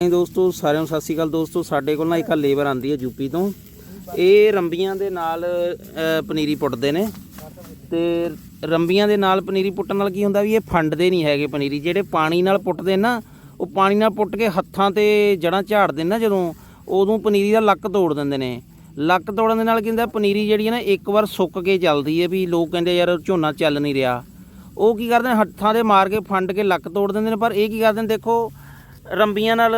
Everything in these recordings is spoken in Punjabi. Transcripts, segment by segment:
ਦੋਸਤੋ, ਸਾਰਿਆਂ ਨੂੰ ਸਤਿ ਸ਼੍ਰੀ ਅਕਾਲ ਦੋਸਤੋ। ਸਾਡੇ ਕੋਲ ਨਾ ਇੱਕ ਲੇਬਰ ਆਂਦੀ ਹੈ ਯੂਪੀ ਤੋਂ। ਇਹ ਰੰਬੀਆਂ ਦੇ ਨਾਲ ਪਨੀਰੀ ਪੁੱਟਦੇ ਨੇ। ਤੇ ਰੰਬੀਆਂ ਦੇ ਨਾਲ ਪਨੀਰੀ ਪੁੱਟਣ ਨਾਲ ਕੀ ਹੁੰਦਾ ਵੀ ਇਹ ਫੰਡਦੇ ਨਹੀਂ ਹੈਗੇ ਪਨੀਰੀ। ਜਿਹੜੇ ਪਾਣੀ ਨਾਲ ਪੁੱਟਦੇ ਨਾ ਉਹ ਪਾਣੀ ਨਾਲ ਪੁੱਟ ਕੇ ਹੱਥਾਂ ਤੇ ਜੜਾਂ ਝਾੜਦੇ ਨੇ ਨਾ ਜਦੋਂ, ਉਦੋਂ ਪਨੀਰੀ ਦਾ ਲੱਕ ਤੋੜ ਦਿੰਦੇ ਨੇ। ਲੱਕ ਤੋੜਨ ਦੇ ਨਾਲ ਕੀ ਹੁੰਦਾ, ਪਨੀਰੀ ਜਿਹੜੀ ਹੈ ਨਾ, ਇੱਕ ਵਾਰ ਸੁੱਕ ਕੇ ਚੱਲਦੀ ਹੈ ਵੀ ਲੋਕ ਕਹਿੰਦੇ ਯਾਰ ਝੋਨਾ ਚੱਲ ਨਹੀਂ ਰਿਹਾ। ਉਹ ਕੀ ਕਰਦੇ ਹੱਥਾਂ ਦੇ ਮਾਰ ਕੇ ਫੰਡ ਕੇ ਲੱਕ ਤੋੜ ਦਿੰਦੇ ਨੇ, ਪਰ ਇਹ ਕੀ ਕਰਦੇ ਨੇ, ਦੇਖੋ ਰੰਬੀਆਂ ਨਾਲ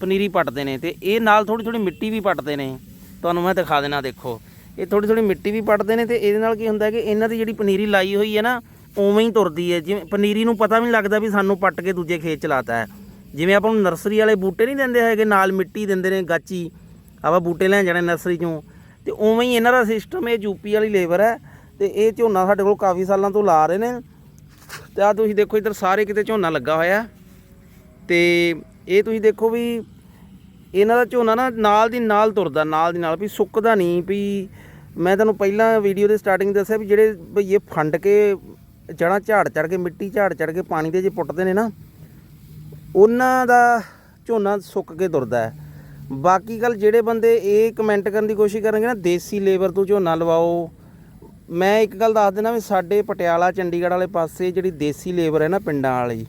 ਪਨੀਰੀ ਪੱਟਦੇ ਨੇ ਤੇ ਇਹ ਨਾਲ ਥੋੜੀ ਥੋੜੀ ਮਿੱਟੀ ਵੀ ਪੱਟਦੇ ਨੇ। ਤੁਹਾਨੂੰ ਮੈਂ ਦਿਖਾ ਦੇਣਾ ਦੇਖੋ। ਇਹ ਥੋੜੀ ਥੋੜੀ ਮਿੱਟੀ ਵੀ ਪੱਟਦੇ ਨੇ ਤੇ ਇਹਦੇ ਨਾਲ ਕੀ ਹੁੰਦਾ ਕਿ ਇਹਨਾਂ ਦੀ ਜਿਹੜੀ ਪਨੀਰੀ ਲਾਈ ਹੋਈ ਹੈ ਨਾ, ਉਵੇਂ ਹੀ ਤੁਰਦੀ ਹੈ। ਜਿਵੇਂ ਪਨੀਰੀ ਨੂੰ ਪਤਾ ਵੀ ਨਹੀਂ ਲੱਗਦਾ ਵੀ ਸਾਨੂੰ ਪੱਟ ਕੇ ਦੂਜੇ ਖੇਤ ਚ ਲਾਤਾ ਹੈ। ਜਿਵੇਂ ਆਪਾਂ ਨੂੰ ਨਰਸਰੀ ਵਾਲੇ ਬੂਟੇ ਨਹੀਂ ਦਿੰਦੇ ਹੈਗੇ, ਨਾਲ ਮਿੱਟੀ ਦਿੰਦੇ ਨੇ ਗਾਚੀ। ਆਪਾਂ ਬੂਟੇ ਲੈਣ ਜਾਣੇ ਨਰਸਰੀ ਚੋਂ। ਤੇ ਉਵੇਂ ਹੀ ਇਹਨਾਂ ਦਾ ਸਿਸਟਮ ਇਹ ਯੂਪੀ ਵਾਲੀ ਲੇਬਰ ਹੈ ਤੇ ਇਹ ਝੋਨਾ ਸਾਡੇ ਕੋਲ ਕਾਫੀ ਸਾਲਾਂ ਤੋਂ ਲਾ ਰਹੇ ਨੇ। ਤੇ ਆ ਤੁਸੀਂ ਦੇਖੋ ਇੱਧਰ ਸਾਰੇ ਕਿਤੇ ਝੋਨਾ ਲੱਗਾ ਹੋਇਆ। ਤੇ ਇਹ ਤੁਸੀਂ ਦੇਖੋ ਵੀ ਇਹਨਾਂ ਦਾ ਝੋਨਾ ਨਾ ਨਾਲ ਦੀ ਨਾਲ ਤੁਰਦਾ, ਨਾਲ ਦੀ ਨਾਲ, ਵੀ ਸੁੱਕਦਾ ਨਹੀਂ, ਵੀ ਮੈਂ ਤੁਹਾਨੂੰ ਪਹਿਲਾਂ ਵੀਡੀਓ ਦੇ ਸਟਾਰਟਿੰਗ ਦੱਸਿਆ ਵੀ ਜਿਹੜੇ ਵੀ ਫੰਡ ਕੇ ਜੜਾਂ ਝਾੜ ਚੜ ਕੇ, ਮਿੱਟੀ ਝਾੜ ਚੜ ਕੇ ਪਾਣੀ ਦੇ ਜੇ ਪੁੱਟਦੇ ਨੇ ਨਾ, ਉਹਨਾਂ ਦਾ ਝੋਨਾ ਸੁੱਕ ਕੇ ਤੁਰਦਾ ਹੈ। ਬਾਕੀ ਗੱਲ ਜਿਹੜੇ ਬੰਦੇ ਇਹ ਕਮੈਂਟ ਕਰਨ ਦੀ ਕੋਸ਼ਿਸ਼ ਕਰਨਗੇ ਨਾ, ਦੇਸੀ ਲੇਬਰ ਤੋਂ ਝੋਨਾ ਲਵਾਓ। ਮੈਂ ਇੱਕ ਗੱਲ ਦੱਸ ਦੇਣਾ ਵੀ ਸਾਡੇ ਪਟਿਆਲਾ, ਚੰਡੀਗੜ੍ਹ ਵਾਲੇ ਪਾਸੇ ਜਿਹੜੀ ਦੇਸੀ ਲੇਬਰ ਹੈ ਨਾ ਪਿੰਡਾਂ ਵਾਲੀ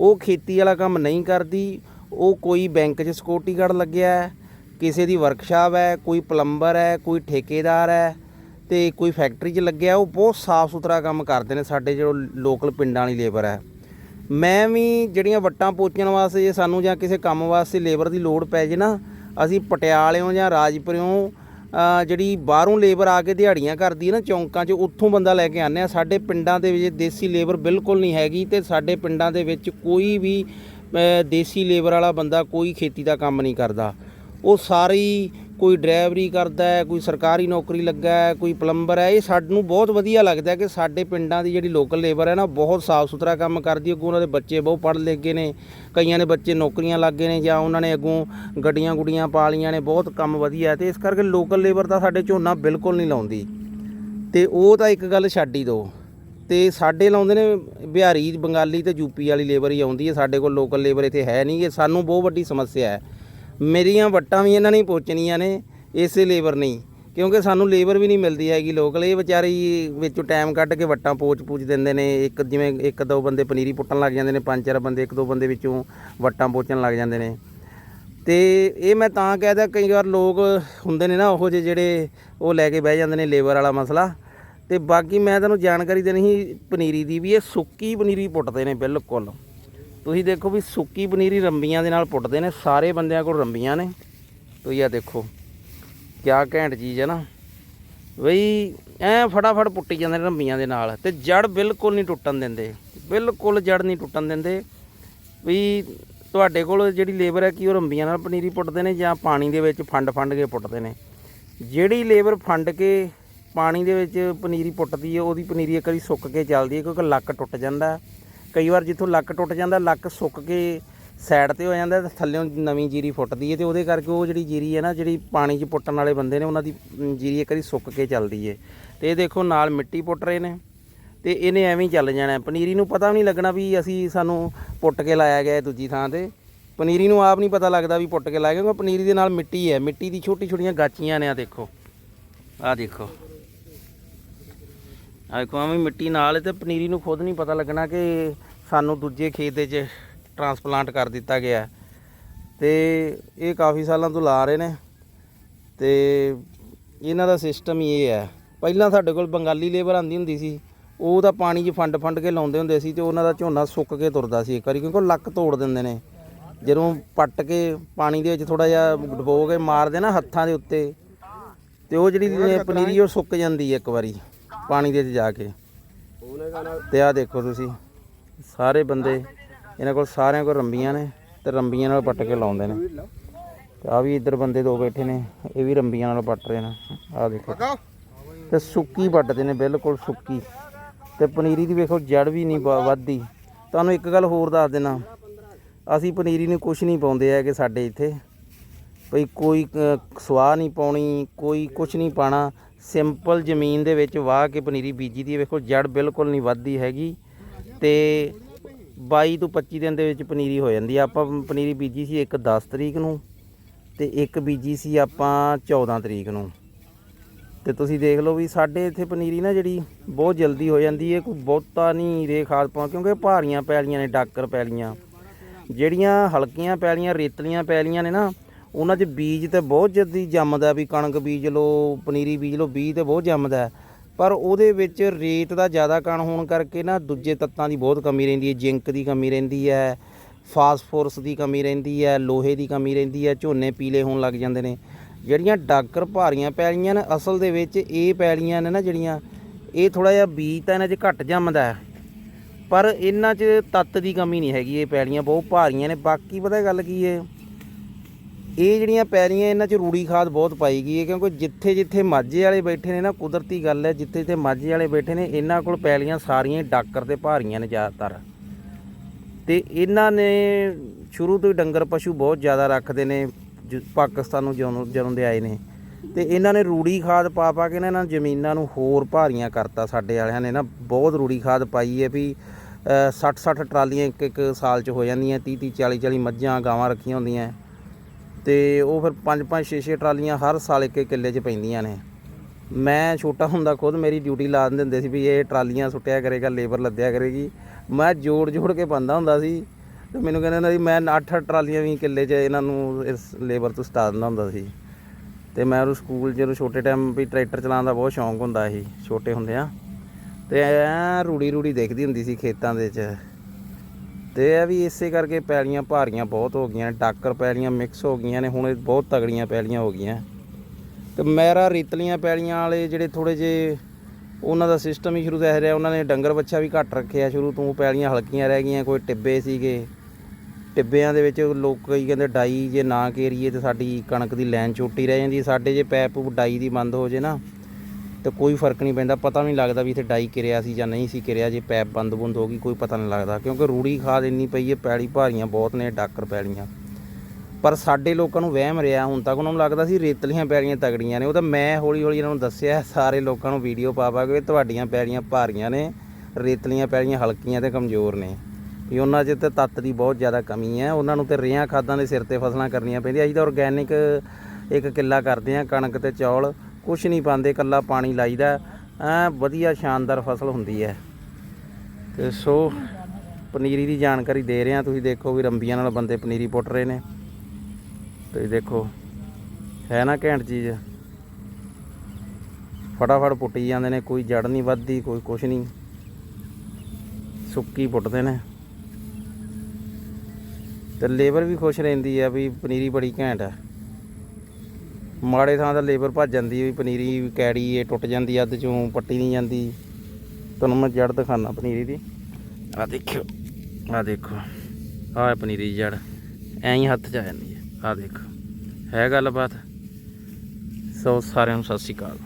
ਉਹ ਖੇਤੀ ਵਾਲਾ ਕੰਮ ਨਹੀਂ ਕਰਦੀ, ਉਹ ਕੋਈ ਬੈਂਕ 'ਚ ਸਿਕਿਉਰਟੀ ਗਾਰਡ ਲੱਗਿਆ ਹੈ, ਕਿਸੇ ਦੀ ਵਰਕਸ਼ਾਪ ਹੈ, ਕੋਈ ਪਲੰਬਰ ਹੈ, ਕੋਈ ਠੇਕੇਦਾਰ ਹੈ ਤੇ ਕੋਈ ਫੈਕਟਰੀ 'ਚ ਲੱਗਿਆ, ਉਹ ਬਹੁਤ ਸਾਫ਼ ਸੁਥਰਾ ਕੰਮ ਕਰਦੇ ਨੇ ਸਾਡੇ ਜੋ ਲੋਕਲ ਪਿੰਡਾਂ ਵਾਲੀ ਲੇਬਰ ਹੈ। ਮੈਂ ਵੀ ਜਿਹੜੀਆਂ ਵੱਟਾਂ ਪੋਚਣ ਵਾਸਤੇ ਜੇ ਸਾਨੂੰ ਜਾਂ ਕਿਸੇ ਕੰਮ ਵਾਸਤੇ ਲੇਬਰ ਦੀ ਲੋੜ ਪੈ ਜੇ ਨਾ, ਅਸੀਂ ਪਟਿਆਲਿਓਂ ਜਾਂ ਰਾਜਪੁਰਿਓਂ ਜਿਹੜੀ ਬਾਹਰੋਂ ਲੇਬਰ ਆ ਕੇ ਦਿਹਾੜੀਆਂ ਕਰਦੀ ਹੈ ਨਾ ਚੌਂਕਾਂ 'ਚ, ਉੱਥੋਂ ਬੰਦਾ ਲੈ ਕੇ ਆਉਂਦੇ ਆ। ਸਾਡੇ ਪਿੰਡਾਂ ਦੇ ਵਿੱਚ ਦੇਸੀ ਲੇਬਰ ਬਿਲਕੁਲ ਨਹੀਂ ਹੈਗੀ ਤੇ ਸਾਡੇ ਪਿੰਡਾਂ ਦੇ ਵਿੱਚ ਕੋਈ ਵੀ ਦੇਸੀ ਲੇਬਰ ਵਾਲਾ ਬੰਦਾ ਕੋਈ ਖੇਤੀ ਦਾ ਕੰਮ ਨਹੀਂ ਕਰਦਾ। ਉਹ ਸਾਰੀ ਕੋਈ ਡਰਾਈਵਰੀ ਕਰਦਾ ਹੈ, ਕੋਈ ਸਰਕਾਰੀ ਨੌਕਰੀ ਲੱਗਾ ਹੈ, ਕੋਈ ਪਲੰਬਰ ਹੈ, ਇਹ ਸਾਨੂੰ ਬਹੁਤ ਵਧੀਆ ਲੱਗਦਾ ਕਿ ਸਾਡੇ ਪਿੰਡਾਂ ਦੀ ਜਿਹੜੀ ਲੋਕਲ ਲੇਬਰ ਹੈ ਨਾ, ਬਹੁਤ ਸਾਫ਼ ਸੁਥਰਾ ਕੰਮ ਕਰਦੀ ਹੈ, ਅੱਗੋਂ ਉਹਨਾਂ ਦੇ ਬੱਚੇ ਬਹੁਤ ਪੜ੍ਹ ਲਿਖ ਗਏ ਨੇ, ਕਈਆਂ ਦੇ ਬੱਚੇ ਨੌਕਰੀਆਂ ਲੱਗ ਗਏ ਨੇ ਜਾਂ ਉਹਨਾਂ ਨੇ ਅੱਗੋਂ ਗੱਡੀਆਂ ਗੁੱਡੀਆਂ ਪਾ ਲਈਆਂ ਨੇ, ਬਹੁਤ ਕੰਮ ਵਧੀਆ ਹੈ ਤੇ ਇਸ ਕਰਕੇ ਲੋਕਲ ਲੇਬਰ ਤਾਂ ਸਾਡੇ ਝੋਨਾ ਬਿਲਕੁਲ ਨਹੀਂ ਲਾਉਂਦੀ। ਤੇ ਉਹ ਤਾਂ ਇੱਕ ਗੱਲ ਛੱਡ ਹੀ ਦਿਓ, ਤੇ ਸਾਡੇ ਲਾਉਂਦੇ ਨੇ ਬਿਹਾਰੀ, ਬੰਗਾਲੀ ਤੇ ਯੂਪੀ ਵਾਲੀ ਲੇਬਰ ਹੀ ਆਉਂਦੀ ਹੈ, ਸਾਡੇ ਕੋਲ ਲੋਕਲ ਲੇਬਰ ਇੱਥੇ ਹੈ ਨਹੀਂ ਇਹ ਸਾਨੂੰ ਬਹੁਤ ਵੱਡੀ ਸਮੱਸਿਆ ਹੈ। ਮੇਰੀਆਂ ਵੱਟਾਂ ਵੀ ਇਹਨਾਂ ਨੇ ਪੋਚਣੀਆਂ ਨੇ, ਇਸੇ ਲੇਬਰ ਨਹੀਂ ਕਿਉਂਕਿ ਸਾਨੂੰ ਲੇਬਰ ਵੀ ਨਹੀਂ ਮਿਲਦੀ ਹੈਗੀ ਲੋਕਲ। ਇਹ ਵਿਚਾਰੇ ਵਿੱਚੋਂ ਟਾਈਮ ਕੱਢ ਕੇ ਵੱਟਾਂ ਪੋਚ ਪੂਚ ਦਿੰਦੇ ਨੇ। ਇੱਕ ਜਿਵੇਂ ਇੱਕ ਦੋ ਬੰਦੇ ਪਨੀਰੀ ਪੁੱਟਣ ਲੱਗ ਜਾਂਦੇ ਨੇ, ਪੰਜ ਚਾਰ ਬੰਦੇ ਇੱਕ ਦੋ ਬੰਦੇ ਵਿੱਚੋਂ ਵੱਟਾਂ ਪੋਚਣ ਲੱਗ ਜਾਂਦੇ ਨੇ। ਤੇ ਇਹ ਮੈਂ ਤਾਂ ਕਹਿਦਾ ਕਈ ਵਾਰ ਲੋਕ ਹੁੰਦੇ ਨੇ ਨਾ ਉਹੋ ਜਿਹੇ ਜਿਹੜੇ ਉਹ ਲੈ ਕੇ ਬਹਿ ਜਾਂਦੇ ਨੇ ਲੇਬਰ ਵਾਲਾ ਮਸਲਾ। ਤੇ ਬਾਕੀ ਮੈਂ ਤੁਹਾਨੂੰ ਜਾਣਕਾਰੀ ਦੇਣੀ ਸੀ, ਪਨੀਰੀ ਦੀ ਵੀ। ਇਹ ਸੁੱਕੀ ਪਨੀਰੀ ਪੁੱਟਦੇ ਨੇ ਬਿਲਕੁਲ। ਤੁਸੀਂ ਦੇਖੋ ਵੀ ਸੁੱਕੀ ਪਨੀਰੀ ਰੰਬੀਆਂ ਦੇ ਨਾਲ ਪੁੱਟਦੇ ਨੇ, ਸਾਰੇ ਬੰਦਿਆਂ ਕੋਲ ਰੰਬੀਆਂ ਨੇ। ਤੁਸੀਂ ਆ ਦੇਖੋ, ਕਿਆ ਘੈਂਟ ਚੀਜ਼ ਹੈ ਨਾ। ਬਈ ਐ ਫਟਾਫਟ ਪੁੱਟੀ ਜਾਂਦੇ ਨੇ ਰੰਬੀਆਂ ਦੇ ਨਾਲ ਤੇ ਜੜ ਬਿਲਕੁਲ ਨਹੀਂ ਟੁੱਟਣ ਦਿੰਦੇ, ਬਿਲਕੁਲ ਜੜ ਨਹੀਂ ਟੁੱਟਣ ਦਿੰਦੇ। ਵੀ ਤੁਹਾਡੇ ਕੋਲ ਜਿਹੜੀ ਲੇਬਰ ਹੈ ਕਿ ਉਹ ਰੰਬੀਆਂ ਨਾਲ ਪਨੀਰੀ ਪੁੱਟਦੇ ਨੇ ਜਾਂ ਪਾਣੀ ਦੇ ਵਿੱਚ ਫੰਡ ਫੰਡ ਕੇ ਪੁੱਟਦੇ ਨੇ? ਜਿਹੜੀ ਲੇਬਰ ਫੰਡ ਕੇ ਪਾਣੀ ਦੇ ਵਿੱਚ ਪਨੀਰੀ ਪੁੱਟਦੀ ਹੈ, ਉਹਦੀ ਪਨੀਰੀ ਇੱਕ ਵਾਰੀ ਸੁੱਕ ਕੇ ਚੱਲਦੀ ਹੈ, ਕਿਉਂਕਿ ਲੱਕ ਟੁੱਟ ਜਾਂਦਾ। ਕਈ ਵਾਰ ਜਿੱਥੋਂ ਲੱਕ ਟੁੱਟ ਜਾਂਦਾ, ਲੱਕ ਸੁੱਕ ਕੇ ਸਾਈਡ ਤੇ ਹੋ ਜਾਂਦਾ ਤੇ ਥੱਲੇੋਂ ਨਵੀਂ ਜੀਰੀ ਫੁੱਟਦੀ ਹੈ ਤੇ ਉਹਦੇ ਕਰਕੇ ਉਹ ਜਿਹੜੀ ਜੀਰੀ ਹੈ ਨਾ, ਜਿਹੜੀ ਪਾਣੀ 'ਚ ਪੁੱਟਣ ਵਾਲੇ ਬੰਦੇ ਨੇ ਉਹਨਾਂ ਦੀ ਜੀਰੀ ਇੱਕ ਵਾਰੀ ਸੁੱਕ ਕੇ ਚੱਲਦੀ ਹੈ। ਤੇ ਇਹ ਦੇਖੋ ਨਾਲ ਮਿੱਟੀ ਪੁੱਟ ਰਹੇ ਨੇ ਤੇ ਇਹਨੇ ਐਵੇਂ ਹੀ ਚੱਲ ਜਾਣਾ ਪਨੀਰੀ ਨੂੰ ਪਤਾ ਵੀ ਨਹੀਂ ਲੱਗਣਾ ਵੀ ਅਸੀਂ ਸਾਨੂੰ ਪੁੱਟ ਕੇ ਲਾਇਆ ਗਿਆ ਦੂਜੀ ਥਾਂ ਤੇ। ਪਨੀਰੀ ਨੂੰ ਆਪ ਨਹੀਂ ਪਤਾ ਲੱਗਦਾ ਵੀ ਪੁੱਟ ਕੇ ਲਾਇਆ ਗਿਆ ਕਿਉਂਕਿ ਪਨੀਰੀ ਦੇ ਨਾਲ ਮਿੱਟੀ ਹੈ, ਮਿੱਟੀ ਦੀ ਛੋਟੀ ਛੋਟੀਆਂ ਗਾਚੀਆਂ ਨੇ ਆ ਦੇਖੋ। ਆ ਦੇਖੋ। ਆ ਦੇਖੋ, ਐਵੇਂ ਮਿੱਟੀ ਨਾਲ ਹੈ ਤੇ ਪਨੀਰੀ ਨੂੰ ਖੁਦ ਨਹੀਂ ਪਤਾ ਲੱਗਣਾ ਕਿ ਸਾਨੂੰ ਦੂਜੇ ਖੇਤ ਦੇ 'ਚ ਟਰਾਂਸਪਲਾਂਟ ਕਰ ਦਿੱਤਾ ਗਿਆ। ਤੇ ਇਹ ਕਾਫੀ ਸਾਲਾਂ ਤੋਂ ਲਾ ਰਹੇ ਨੇ ਤੇ ਇਹਨਾਂ ਦਾ ਸਿਸਟਮ ਹੀ ਇਹ ਹੈ। ਪਹਿਲਾਂ ਸਾਡੇ ਕੋਲ ਬੰਗਾਲੀ ਲੇਬਰ ਆਂਦੀ ਹੁੰਦੀ ਸੀ ਉਹ ਤਾਂ ਪਾਣੀ 'ਚ ਫੰਡ ਫੰਡ ਕੇ ਲਾਉਂਦੇ ਹੁੰਦੇ ਸੀ ਤੇ ਉਹਨਾਂ ਦਾ ਝੋਨਾ ਸੁੱਕ ਕੇ ਤੁਰਦਾ ਸੀ ਇੱਕ ਵਾਰੀ ਕਿਉਂਕਿ ਉਹ ਲੱਕ ਤੋੜ ਦਿੰਦੇ ਨੇ। ਜਦੋਂ ਪੱਟ ਕੇ ਪਾਣੀ ਦੇ ਵਿੱਚ ਥੋੜਾ ਜਿਹਾ ਡੁਬੋ ਕੇ ਮਾਰਦੇ ਨਾ ਹੱਥਾਂ ਦੇ ਉੱਤੇ ਤੇ ਉਹ ਜਿਹੜੀ ਪਨੀਰੀ ਉਹ ਸੁੱਕ ਜਾਂਦੀ ਹੈ ਇੱਕ ਵਾਰੀ ਪਾਣੀ ਦੇ ਵਿੱਚ ਜਾ ਕੇ। ਤੇ ਆ ਦੇਖੋ ਤੁਸੀਂ। ਸਾਰੇ ਬੰਦੇ ਇਹਨਾਂ ਕੋਲ ਸਾਰਿਆਂ ਕੋਲ ਰੰਬੀਆਂ ਨੇ ਤੇ ਰੰਬੀਆਂ ਨਾਲ ਪੱਟ ਕੇ ਲਾਉਂਦੇ ਨੇ। ਤੇ ਆ ਵੀ ਇੱਧਰ ਬੰਦੇ ਦੋ ਬੈਠੇ ਨੇ ਇਹ ਵੀ ਰੰਬੀਆਂ ਨਾਲ ਪੱਟ ਰਹੇ ਨੇ। ਆ ਦੇਖੋ। ਤੇ ਸੁੱਕੀ ਪੱਟਦੇ ਨੇ ਬਿਲਕੁਲ ਸੁੱਕੀ। ਤੇ ਪਨੀਰੀ ਦੀ ਵੇਖੋ ਜੜ ਵੀ ਨਹੀਂ ਵ- ਵੱਧਦੀ। ਤੁਹਾਨੂੰ ਇੱਕ ਗੱਲ ਹੋਰ ਦੱਸ ਦੇਣਾ ਅਸੀਂ ਪਨੀਰੀ ਨੂੰ ਕੁਝ ਨਹੀਂ ਪਾਉਂਦੇ ਹੈਗੇ ਸਾਡੇ ਇੱਥੇ। ਭਈ ਕੋਈ ਅ, ਸਵਾਹ ਨਹੀਂ ਪਾਉਣੀ ਕੋਈ ਕੁਝ ਨਹੀਂ ਪਾਣਾ ਸਿੰਪਲ ਜ਼ਮੀਨ ਦੇ ਵਿੱਚ ਵਾਹ ਕੇ ਪਨੀਰੀ ਬੀਜੀ ਦੀ ਹੈ। ਵੇਖੋ ਜੜ ਬਿਲਕੁਲ ਨਹੀਂ ਵੱਧਦੀ ਹੈਗੀ। ਤੇ 22 ਤੋਂ 25 ਦਿਨ ਦੇ ਵਿੱਚ ਪਨੀਰੀ ਹੋ ਜਾਂਦੀ ਆ। ਆਪਾਂ ਪਨੀਰੀ ਬੀਜੀ ਸੀ ਇੱਕ 10 ਤਰੀਕ ਨੂੰ ਤੇ ਇੱਕ ਬੀਜੀ ਸੀ ਆਪਾਂ 14 ਤਰੀਕ ਨੂੰ। ਤੇ ਤੁਸੀਂ ਦੇਖ ਲਓ ਵੀ ਸਾਡੇ ਇੱਥੇ ਪਨੀਰੀ ਨਾ ਜਿਹੜੀ ਬਹੁਤ ਜਲਦੀ ਹੋ ਜਾਂਦੀ ਹੈ ਕੋਈ ਬਹੁਤਾ ਨਹੀਂ ਰੇ ਖਾਦ ਪਾਉਣ, ਕਿਉਂਕਿ ਭਾਰੀਆਂ ਪੈਲੀਆਂ ਨੇ, ਡਾਕਰ ਪੈਲੀਆਂ। ਜਿਹੜੀਆਂ ਹਲਕੀਆਂ ਪੈਲੀਆਂ, ਰੇਤਲੀਆਂ ਪੈਲੀਆਂ ਨੇ ਨਾ, ਉਹਨਾਂ 'ਚ ਬੀਜ ਤੇ ਬਹੁਤ ਜਲਦੀ ਜੰਮਦਾ ਵੀ ਕਣਕ ਬੀਜ ਲਓ, ਪਨੀਰੀ ਬੀਜ ਲਓ, ਬੀਜ ਤੇ ਬਹੁਤ ਜੰਮਦਾ। ਪਰ ਉਹਦੇ ਵਿੱਚ ਰੇਤ ਦਾ ਜ਼ਿਆਦਾ ਕਣ ਹੋਣ ਕਰਕੇ ਨਾ ਦੂਜੇ ਤੱਤਾਂ ਦੀ ਬਹੁਤ ਕਮੀ ਰਹਿੰਦੀ ਹੈ, ਜ਼ਿੰਕ ਦੀ ਕਮੀ ਰਹਿੰਦੀ ਹੈ, ਫਾਸਫੋਰਸ ਦੀ ਕਮੀ ਰਹਿੰਦੀ ਹੈ, ਲੋਹੇ ਦੀ ਕਮੀ ਰਹਿੰਦੀ ਹੈ, ਝੋਨੇ ਪੀਲੇ ਹੋਣ ਲੱਗ ਜਾਂਦੇ ਨੇ। ਜਿਹੜੀਆਂ ਡਾਕਰ ਭਾਰੀਆਂ ਪੈਲੀਆਂ ਨੇ, ਅਸਲ ਦੇ ਵਿੱਚ ਇਹ ਪੈਲੀਆਂ ਨੇ ਨਾ ਜਿਹੜੀਆਂ, ਇਹ ਥੋੜਾ ਜਿਹਾ ਬੀਜ ਤਾਂ ਇਹਨਾਂ 'ਚ ਘੱਟ ਜੰਮਦਾ ਪਰ ਇਹਨਾਂ 'ਚ ਤੱਤ ਦੀ ਕਮੀ ਨਹੀਂ ਹੈਗੀ, ਇਹ ਪੈਲੀਆਂ ਬਹੁਤ ਭਾਰੀਆਂ ਨੇ। ਬਾਕੀ ਪਤਾ ਗੱਲ ਕੀ ਹੈ? ਇਹ ਜਿਹੜੀਆਂ ਪੈਲੀਆਂ ਇਹਨਾਂ 'ਚ ਰੂੜੀ ਖਾਦ ਬਹੁਤ ਪਾਈ ਗਈ ਹੈ, ਕਿਉਂਕਿ ਜਿੱਥੇ ਜਿੱਥੇ ਮਾਝੇ ਵਾਲੇ ਬੈਠੇ ਨੇ ਨਾ, ਕੁਦਰਤੀ ਗੱਲ ਹੈ, ਜਿੱਥੇ ਜਿੱਥੇ ਮਾਝੇ ਵਾਲੇ ਬੈਠੇ ਨੇ, ਇਹਨਾਂ ਕੋਲ ਪੈਲੀਆਂ ਸਾਰੀਆਂ ਡਾਕਰ ਤੇ ਭਾਰੀਆਂ ਨੇ ਜ਼ਿਆਦਾਤਰ। ਤੇ ਇਹਨਾਂ ਨੇ ਸ਼ੁਰੂ ਤੋਂ ਹੀ ਡੰਗਰ ਪਸ਼ੂ ਬਹੁਤ ਜ਼ਿਆਦਾ ਰੱਖਦੇ ਨੇ, ਜ- ਪਾਕਿਸਤਾਨ ਨੂੰ ਜਦੋਂ ਜਦੋਂ ਦੇ ਆਏ ਨੇ। ਤੇ ਇਹਨਾਂ ਨੇ ਰੂੜੀ ਖਾਦ ਪਾ ਪਾ ਕੇ ਨਾ, ਇਹਨਾਂ ਜ਼ਮੀਨਾਂ ਨੂੰ ਹੋਰ ਭਾਰੀਆਂ ਕਰਤਾ ਸਾਡੇ ਵਾਲਿਆਂ ਨੇ ਨਾ, ਬਹੁਤ ਰੂੜੀ ਖਾਦ ਪਾਈ ਹੈ ਵੀ 60 60 ਟਰਾਲੀਆਂ ਇੱਕ ਇੱਕ ਸਾਲ ਚ ਹੋ ਜਾਂਦੀਆਂ 30 30 40 40 ਮੱਝਾਂ, ਗਾਵਾਂ ਰੱਖੀਆਂ ਹੁੰਦੀਆਂ। ਤੇ ਉਹ ਫਿਰ 5 5 6 6 ਟਰਾਲੀਆਂ ਹਰ ਸਾਲ ਇੱਕ ਕਿੱਲੇ 'ਚ ਪੈਂਦੀਆਂ ਨੇ। ਮੈਂ ਛੋਟਾ ਹੁੰਦਾ ਖੁਦ, ਮੇਰੀ ਡਿਊਟੀ ਲਾ ਦਿੰਦੇ ਹੁੰਦੇ ਸੀ ਵੀ ਇਹ ਟਰਾਲੀਆਂ ਸੁੱਟਿਆ ਕਰੇਗਾ ਲੇਬਰ ਲੱਦਿਆ ਕਰੇਗੀ। ਮੈਂ ਜੋੜ ਜੋੜ ਕੇ ਪਾਉਂਦਾ ਹੁੰਦਾ ਸੀ ਤੇ ਮੈਨੂੰ ਕਹਿੰਦੇ ਹੁੰਦਾ ਸੀ, ਮੈਂ 8 ਟਰਾਲੀਆਂ ਵੀ ਕਿੱਲੇ 'ਚ ਇਹਨਾਂ ਨੂੰ ਇਸ ਲੇਬਰ ਤੋਂ ਸਟਾ ਦਿੰਦਾ ਹੁੰਦਾ ਸੀ। ਤੇ ਮੈਂ ਉਹ ਸਕੂਲ ਜਦੋਂ ਛੋਟੇ ਟਾਈਮ ਵੀ ਟਰੈਕਟਰ ਚਲਾਉਣ ਦਾ ਬਹੁਤ ਸ਼ੌਂਕ ਹੁੰਦਾ ਸੀ, ਛੋਟੇ ਹੁੰਦਿਆਂ। ਤੇ ਐ ਰੂੜੀ ਰੂੜੀ ਦੇਖਦੀ ਹੁੰਦੀ ਸੀ ਖੇਤਾਂ ਦੇ ਵਿੱਚ ਤੇ ਇਹ ਵੀ ਇਸੇ ਕਰਕੇ ਪੈਲੀਆਂ ਭਾਰੀਆਂ ਬਹੁਤ ਹੋ ਗਈਆਂ ਡਾਕਰ ਪੈਲੀਆਂ ਮਿਕਸ ਹੋ ਗਈਆਂ ਨੇ, ਹੁਣ ਬਹੁਤ ਤਗੜੀਆਂ ਪੈਲੀਆਂ ਹੋ ਗਈਆਂ। ਤੇ ਮੇਰਾ ਰੀਤਲੀਆਂ ਪੈਲੀਆਂ ਵਾਲੇ ਜਿਹੜੇ ਥੋੜੇ ਜੇ ਉਹਨਾਂ ਦਾ ਸਿਸਟਮ ਹੀ ਸ਼ੁਰੂ ਤੋਂ ਰਿਹਾ ਉਹਨਾਂ ਨੇ ਡੰਗਰ ਬੱਚਾ ਵੀ ਘੱਟ ਰੱਖਿਆ ਸ਼ੁਰੂ ਤੋਂ, ਪੈਲੀਆਂ ਹਲਕੀਆਂ ਰਹਿ ਗਈਆਂ, ਕੋਈ ਟਿੱਬੇ ਸੀਗੇ। ਟਿੱਬਿਆਂ ਦੇ ਵਿੱਚ ਲੋਕ ਕਈ ਕਹਿੰਦੇ ਡਾਈ ਜੇ ਨਾ ਕੇਰੀਏ ਤੇ ਸਾਡੀ ਕਣਕ ਦੀ ਲਾਈਨ ਛੋਟੀ ਰਹਿ ਜਾਂਦੀ, ਸਾਡੇ ਜੇ ਪੈਪ ਡਾਈ ਦੀ ਬੰਦ ਹੋ ਜੇ ਨਾ ਤੇ ਕੋਈ ਫ਼ਰਕ ਨਹੀਂ ਪੈਂਦਾ, ਪਤਾ ਵੀ ਨਹੀਂ ਲੱਗਦਾ ਵੀ ਇੱਥੇ ਡਾਈ ਕਿਰਿਆ ਸੀ ਜਾਂ ਨਹੀਂ ਸੀ ਕਿਰਿਆ, ਜੇ ਪੈਪ ਬੰਦ ਬੁੰਦ ਹੋ ਗਈ ਕੋਈ ਪਤਾ ਨਹੀਂ ਲੱਗਦਾ, ਕਿਉਂਕਿ ਰੂੜੀ ਖਾਦ ਇੰਨੀ ਪਈ ਹੈ ਪੈਲੀ ਭਾਰੀਆਂ ਬਹੁਤ ਨੇ, ਡਾਕਰ ਪੈਲੀਆਂ ਪਰ ਸਾਡੇ ਲੋਕਾਂ ਨੂੰ ਵਹਿਮ ਰਿਹਾ, ਹੁਣ ਤੱਕ ਉਹਨਾਂ ਨੂੰ ਲੱਗਦਾ ਸੀ ਰੇਤਲੀਆਂ ਪੈਲੀਆਂ ਤਗੜੀਆਂ ਨੇ, ਉਹ ਤਾਂ ਮੈਂ ਹੌਲੀ ਹੌਲੀ ਇਹਨਾਂ ਨੂੰ ਦੱਸਿਆ, ਸਾਰੇ ਲੋਕਾਂ ਨੂੰ ਵੀਡੀਓ ਪਾ ਪਾ ਕੇ ਤੁਹਾਡੀਆਂ ਪੈਲੀਆਂ ਭਾਰੀਆਂ ਨੇ, ਰੇਤਲੀਆਂ ਪੈਲੀਆਂ ਹਲਕੀਆਂ ਤੇ ਕਮਜ਼ੋਰ ਨੇ। ਵੀ ਉਹਨਾਂ 'ਚ ਤੇ ਤੱਤ ਦੀ ਬਹੁਤ ਜ਼ਿਆਦਾ ਕਮੀ ਹੈ, ਉਹਨਾਂ ਨੂੰ ਤੇ ਰੇਹਾਂ ਖਾਦਾਂ ਦੇ ਸਿਰ ਤੇ ਫਸਲਾਂ ਕਰਨੀਆਂ ਪੈਂਦੀਆਂ, ਅਸੀਂ ਤਾਂ ਆਰਗੈਨਿਕ ਇੱਕ ਕਿੱਲਾ ਕਰਦੇ ਆ ਕਣਕ ਤੇ ਚੌਲ ਕੁਛ ਨਹੀਂ ਪਾਉਂਦੇ ਕੱਲਾ ਪਾਣੀ ਲਾਈਦਾ। ਐ ਵਧੀਆ ਸ਼ਾਨਦਾਰ ਫਸਲ ਹੁੰਦੀ ਹੈ। ਤੇ ਸੋ ਪਨੀਰੀ ਦੀ ਜਾਣਕਾਰੀ ਦੇ ਰਹੇ ਹਾਂ। ਤੁਸੀਂ ਦੇਖੋ ਵੀ ਰੰਬੀਆਂ ਨਾਲ ਬੰਦੇ ਪਨੀਰੀ ਪੁੱਟ ਰਹੇ ਨੇ। ਤੁਸੀਂ ਦੇਖੋ, ਹੈ ਨਾ ਘੈਂਟ ਚੀਜ਼। ਫਟਾਫਟ ਪੁੱਟੀ ਜਾਂਦੇ ਨੇ, ਕੋਈ ਜੜ ਨਹੀਂ ਵੱਧਦੀ, ਕੋਈ ਕੁਛ ਨਹੀਂ। ਸੁੱਕੀ ਪੁੱਟਦੇ ਨੇ। ਤੇ ਲੇਬਰ ਵੀ ਖੁਸ਼ ਰਹਿੰਦੀ ਆ ਵੀ ਪਨੀਰੀ ਬੜੀ ਘੈਂਟ ਆ ਮਾੜੇ ਥਾਂ ਦਾ ਲੇਬਰ ਭੱਜ ਜਾਂਦੀ ਵੀ ਪਨੀਰੀ ਕੈੜੀ ਇਹ ਟੁੱਟ ਜਾਂਦੀ, ਅੱਧ ਚੋਂ ਪੱਟੀ ਨਹੀਂ ਜਾਂਦੀ। ਤੁਹਾਨੂੰ ਮੈਂ ਜੜ ਦਿਖਾਣਾ ਪਨੀਰੀ ਦੀ। ਆ ਦੇਖਿਓ ਆ ਦੇਖੋ, ਆਹ ਪਨੀਰੀ ਦੀ ਜੜ, ਐਂ ਹੀ ਹੱਥ 'ਚ ਆ ਜਾਂਦੀ ਹੈ ਆ ਦੇਖੋ, ਹੈ ਗੱਲਬਾਤ। ਸੋ ਸਾਰਿਆਂ ਨੂੰ ਸਤਿ ਸ਼੍ਰੀ ਅਕਾਲ।